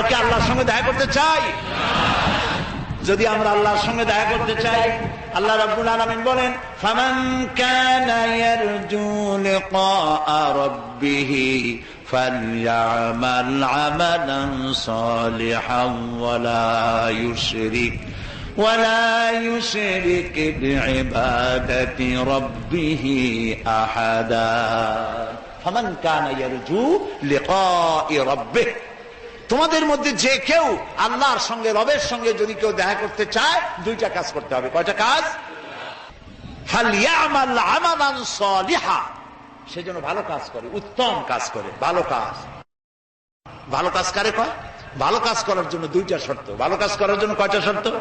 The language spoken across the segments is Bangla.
আমরা কি আল্লাহর সঙ্গে দেখা করতে চাই যদি আমরা আল্লাহর সঙ্গে দেখা করতে চাই আল্লাহ রাব্বুল আলামিন বলেন ফামান কানা ইয়ারজু লিকা রাব্বিহি ফালইআমাল আমালান সালিহান ওয়ালা ইউশরিক ولا يشرك بعبادة ربه أحدا فمن كان يرجو لقاء ربه তোমাদের মধ্যে যে কেউ আল্লাহর সঙ্গে, রবের সঙ্গে যদি কেউ দেখা করতে চায়, দুইটা কাজ করতে হবে। কয়টা কাজ? সেজন্য ভালো কাজ করে, উত্তম কাজ করে, ভালো কাজ। ভালো কাজ কারে কয়? ভালো কাজ করার জন্য দুইটা শর্ত। ভালো কাজ করার জন্য কয়টা শর্ত?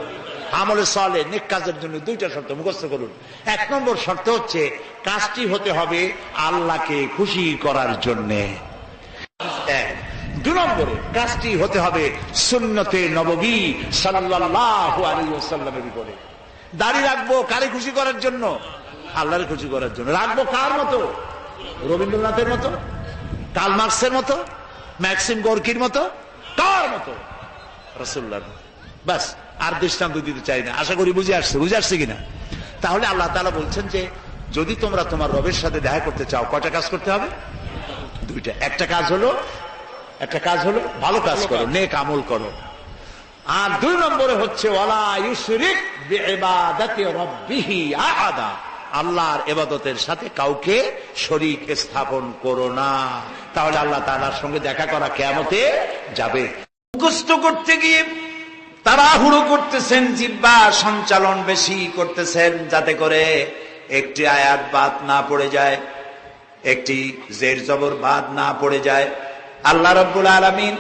আমলে সলে, নেক কাজের জন্য দুইটা শর্ত, মুখস্থ করুন। এক নম্বর শর্ত হচ্ছে, কাজটি হতে হবে আল্লাহকে খুশি করার জন্যে। দু নম্বরে কাজটি হতে হবে সুন্নতে নববী সাল্লাল্লাহু আলাইহি ওয়াসাল্লামের উপরে দাড়ি রাখব কারে খুশি করার জন্য? আল্লাহরে খুশি করার জন্য। রাখব কার মতো? রবীন্দ্রনাথের মতো? কাল মার্কসের মতো? ম্যাক্সিম গোর্কির মতো? কার মতো? রসুল্লাহ বাস আর দৃষ্টান্ত দিতে চাই না। আশা করি বুঝে আসছে। বুঝে আসছে কিনা? তাহলে আল্লাহ তালা বলছেন যে, যদি তোমরা তোমার রবের সাথে দেখা করতে চাও কটা কাজ করতে হবে? দুইটা। একটা কাজ হলো একটা কাজ হলো ভালো কাজ করো নেক আমল করো। আর দুই নম্বরে হচ্ছে ইউশরিক বিইবাদাতি আল্লাহর এবাদতের সাথে কাউকে শরীক স্থাপন করো না। তাহলে আল্লাহ তাআলার সঙ্গে দেখা করা কেয়ামতে যাবে। মুখস্থ করতে গিয়ে তারা তাড়াহুড়ো করতেছেন জিব্বা সঞ্চালন বেশি করতেছেন যাতে করে একটি আয়াত বাদ না পড়ে যায় একটি জের জবর বাদ না পড়ে যায়। আল্লাহ রব্বুল আলমিন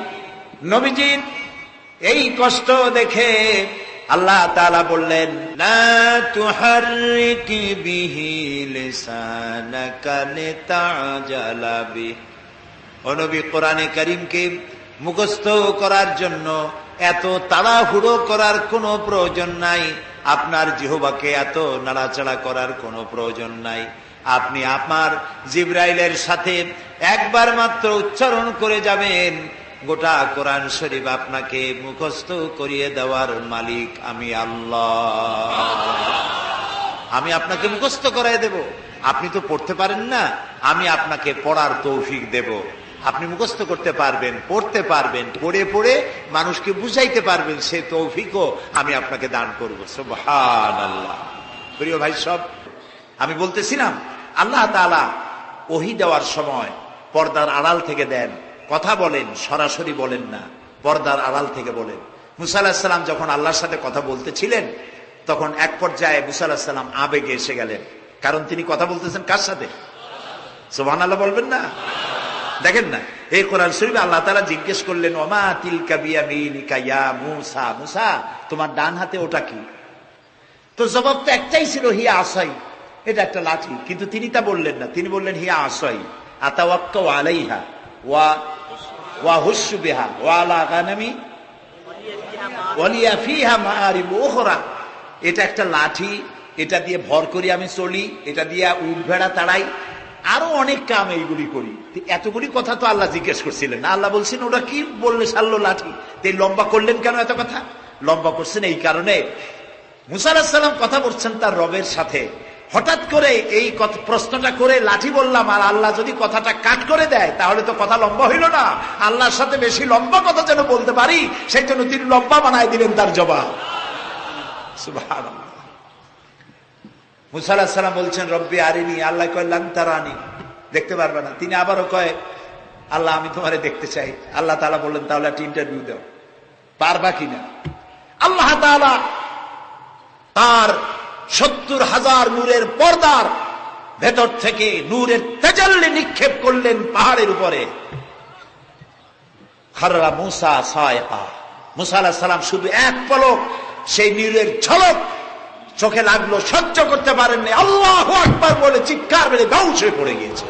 নবীজির এই কষ্ট দেখে আল্লাহ তাআলা বললেন না তুহাররিক বিহি লিসানাকা লিতাজালা বিহি। ও নবী, কোরআনে করিমকে মুখস্থ করার জন্য এত তাড়াহুড়ো করার কোনো প্রয়োজন নাই। আপনার জিহবাকে এত নাড়াচাড়া করার কোনো প্রয়োজন নাই। আপনি আপনার জিব্রাইলের সাথে একবার মাত্র উচ্চারণ করে যাবেন, গোটা কোরআন শরীফ আপনাকে মুখস্থ করিয়ে দেওয়ার মালিক আমি আল্লাহ। আমি আপনাকে মুখস্থ করাই দেব। আপনি তো পড়তে পারেন না, আমি আপনাকে পড়ার তৌফিক দেব। আপনি মুখস্থ করতে পারবেন, পড়তে পারবেন, পড়ে পড়ে মানুষকে বুঝাইতে পারবেন, সে তৌফিকও আমি আপনাকে দান করব। আল্লাহ প্রিয় ভাই সব, আমি বলতেছিলাম, আল্লাহ তাআলা ওহি দেওয়ার সময় পর্দার আড়াল থেকে দেন। কথা বলেন, সরাসরি বলেন না। পর্দার আড়াল থেকে বলেন। মুসা আলাহিসাল্লাম যখন আল্লাহর সাথে কথা বলতেছিলেন, তখন এক পর্যায়ে মুসা আলাহিসাল্লাম আবেগে এসে গেলেন। কারণ তিনি কথা বলতেছেন কার সাথে? সোহান আল্লাহ বলবেন না? দেখেন না, এই কোরআন শরীফ আল্লাহ তালা জিজ্ঞেস করলেন, ওমা তিলকা মুসা? মুসা, তোমার ডান হাতে ওটা কি? তো জবাব তো একটাই ছিল, হিয়া আসাই। এটা একটা লাঠি। কিন্তু তিনি তা বললেন না। তিনি বললেন, হিয়া আসাই। আতাওয়াক্কা আলাইহা ওয়া ওয়া হুসু বিহা, ওয়া আলা গানামি, ওয়ালিয়া ফিহা মাআরিব উখরা। এটা একটা লাঠি, এটা দিয়ে ভর করি আমি চলি, এটা দিয়ে উঠ ভেড়া তাড়াই। আরও অনেক কাম এইগুলি করি। এতগুলি কথা তো আল্লাহ জিজ্ঞেস করছিলেন। আল্লাহ বলছেন, ওটা কি বললে সারলো লাঠি? তো এই লম্বা করলেন কেন এত কথা? লম্বা করছেন এই কারণে। মুসা আলাহিসাল্লাম কথা বলছেন তার রবের সাথে। হঠাৎ করে এই প্রশ্নটা করে লাঠি বললাম, আর আল্লাহ যদি কথাটা কাট করে দেয়, তাহলে তো কথা লম্বা হইল না। আল্লাহর সাথে বেশি লম্বা কথা যেন বলতে পারি, সেই জন্য তিনি লম্বা বানায় দিলেন তার জবাব। সুবহানাল্লাহ। মুসা আলাহিসাল্লাম বলছেন, রব্বি আরিনি, আল্লাহ কয় লান্তারানি দেখতে পারবে না। তিনি আবারও কয়, আল্লাহ, আমি তোমারে দেখতে চাই। আল্লাহ তাআলা বললেন, তাহলে একটা ইন্টারভিউ দাও। পারবা কিনা? আল্লাহ তাআলা তার সত্তর হাজার নূরের পর্দার ভেতর থেকে নূরের তেজাল্লি নিক্ষেপ করলেন পাহাড়ের উপরে। খাররা মুসা সায়কা। মুসা সালাম শুধু এক পলক, সেই নূরের ঝলক চোখে লাগল, সহ্য করতে পারেননি। আল্লাহ আকবার বলে চিৎকার বেড়ে গাউস হয়ে পড়ে গিয়েছে।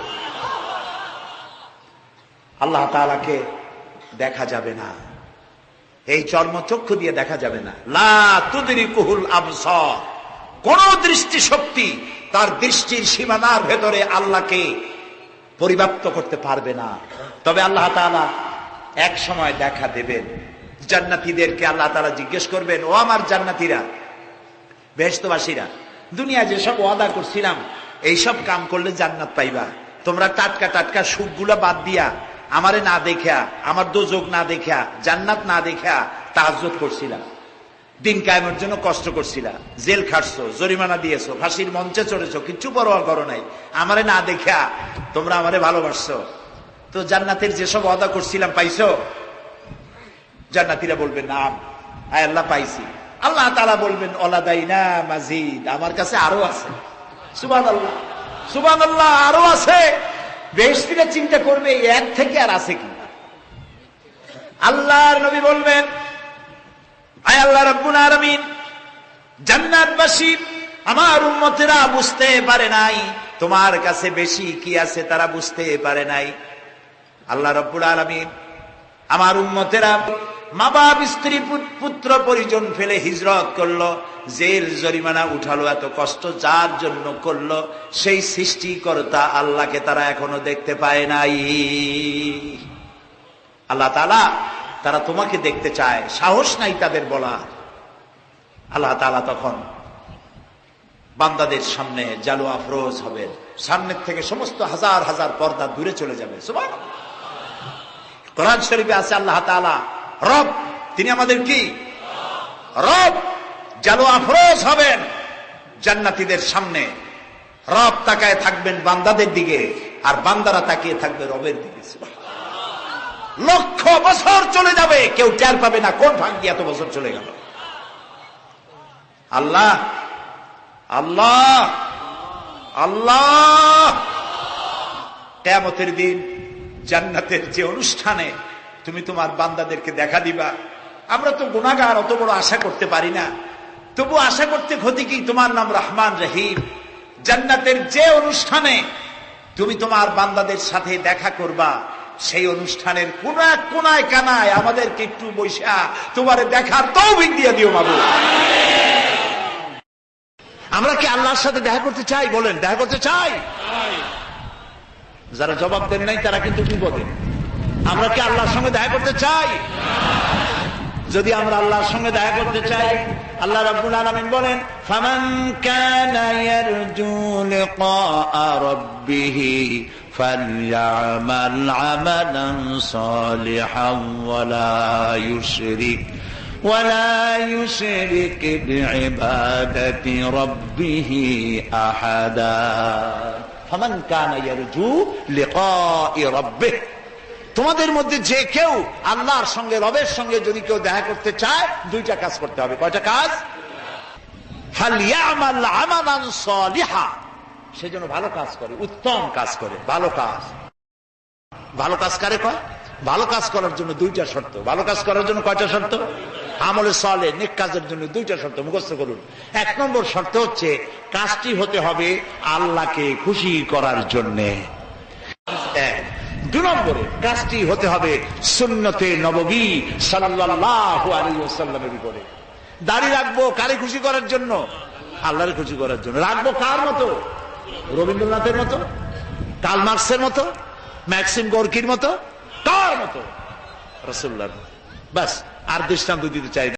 আল্লাহ তাআলাকে দেখা যাবে না। এই চর্মচক্ষু দিয়ে দেখা যাবে না। লা তুদরি কুহুল আবসর। কোন দৃষ্টি শক্তি তার দৃষ্টির সীমানার ভেতরে আল্লাহকে পরিব্যাপ্ত করতে পারবে না। তবে আল্লাহ তাআলা এক সময় দেখা দেবেন। জান্নাতীদেরকে আল্লাহ তালা জিজ্ঞেস করবেন, ও আমার জান্নাতীরা বেহস্তবাসীরা দুনিয়া যেসব ওয়াদা করছিলাম এইসব কাম করলে জান্নাত পাইবা। তোমরা টাটকা টাটকা সুখগুলা বাদ দিয়া আমারে না দেখা আমার দোজক না দেখা জান্নাত না দেখা তাহাজ্জত করছিলাম। দিন কায়েমের জন্য কষ্ট করছিলা। জেল খাটছো, জরিমানা দিয়েছ, ফাঁসির মঞ্চে চড়েছো, কিচ্ছু পরোয়া করো নাই। আমারে না দেখা তোমরা আমারে ভালোবাসছো। তো জান্নাতের যেসব অদা করছিলাম, পাইছো? জান্নাতিরা বলবেন না, আয় আল্লাহ, পাইছি। আল্লাহ তালা বলবেন অলাদাইনা মাজিদ। আমার কাছে আরও আছে। সুবান আল্লাহ সুবান আল্লাহ আরও আছে। বেহস্তিরা চিন্তা করবে এক থেকে আর আছে কি? আল্লাহর নবী বলবেন আলামিন জান্নাতবাসী, আমার উম্মতেরা বুঝতে পারে নাই তোমার কাছে বেশি কি আছে তারা বুঝতে পারে নাই। আল্লাহ রব্বুল আলামিন আমার উম্মতেরা মা বাপ স্ত্রী পুত্র পরিজন ফেলে হিজরত করল, জেল জরিমানা উঠালো, এত কষ্ট যার জন্য করল, সেই সৃষ্টিকর্তা আল্লাহকে তারা এখনও দেখতে পায় নাই। আল্লাহ তালা তারা তোমাকে দেখতে চায়, সাহস নাই তাদের বলা আল্লাহ তালা তখন বান্দাদের সামনে জালু আফরোজ হবেন সামনের থেকে সমস্ত হাজার হাজার পর্দা দূরে চলে যাবে। কোরআন শরীফে আছে আল্লাহ তাআলা, রব, তিনি আমাদের কি? রব জালু আফরোজ হবেন জান্নাতীদের সামনে। রব তাকায় থাকবেন বান্দাদের দিকে, আর বান্দারা তাকিয়ে থাকবে রবের দিকে। লক্ষ বছর চলে যাবে, কেউ টের পাবে না কোন ভাঙ্গি এত বছর চলে গেল। আল্লাহ আল্লাহ আল্লাহ। কেয়ামতের দিন, জান্নাতের যে অনুষ্ঠানে তুমি তোমার বান্দাদেরকে দেখা দিবা। আমরা তো গুণাগার অত বড় আশা করতে পারি না। তবু আশা করতে ক্ষতি কি? তোমার নাম রহমান রহিম। জান্নাতের যে অনুষ্ঠানে তুমি তোমার বান্দাদের সাথে দেখা করবা, সেই অনুষ্ঠানের কোন এক কোনায় কানায় আমাদেরকে একটু বৈশা তোমারে দেখার তৌফিক দিয়ে দিও বাবু আমরা কি আল্লাহর সাথে দেখা করতে চাই? বলেন দেখা করতে চাই। যারা জবাব দেন নাই তারা কিন্তু কি বিপদে। আমরা কি আল্লাহর সঙ্গে দেখা করতে চাই? যদি আমরা আল্লাহর সঙ্গে দেখা করতে চাই আল্লাহ রাব্বুল আলামিন বলেন ফামান কানা ইয়ারজু লিকা রাব্বিহ ফালইআমাল আমালান সালিহান ইউশরিক। ولا يشرك بعبادة ربه أحدا فمن كان يرجو لقاء ربه তোমাদের মধ্যে যে কেউ আল্লাহর সঙ্গে রবের সঙ্গে যদি কেউ দেখা করতে চায় দুইটা কাজ করতে হবে কয়টা কাজ ফালিয়ামাল আমালান সালিহা সেজন্য ভালো কাজ করে উত্তম কাজ করে ভালো কাজ ভালো কাজ কারে কয় ভালো কাজ করার জন্য দুইটা শর্ত ভালো কাজ করার জন্য কয়টা শর্ত আমলে সলে নেক কাজের জন্য দুইটা শর্ত মুখস্থ করুন। এক নম্বর শর্ত হচ্ছে, কাজটি হতে হবে আল্লাহকে খুশি করার জন্যে। দু নম্বরে, কাজটি হতে হবে সুন্নতে নববী সাল্লাল্লাহু আলাইহি ওয়াসাল্লামের উপরে। দাড়ি রাখব কারে খুশি করার জন্য? আল্লাহরে খুশি করার জন্য। রাখব কার মতো? রবীন্দ্রনাথের মতো? কার্ল মার্কসের মতো? ম্যাক্সিম গোর্কির মতো? কার মতো? রসুল্লাহ বাস। আর দৃষ্টান্ত দিতে চাই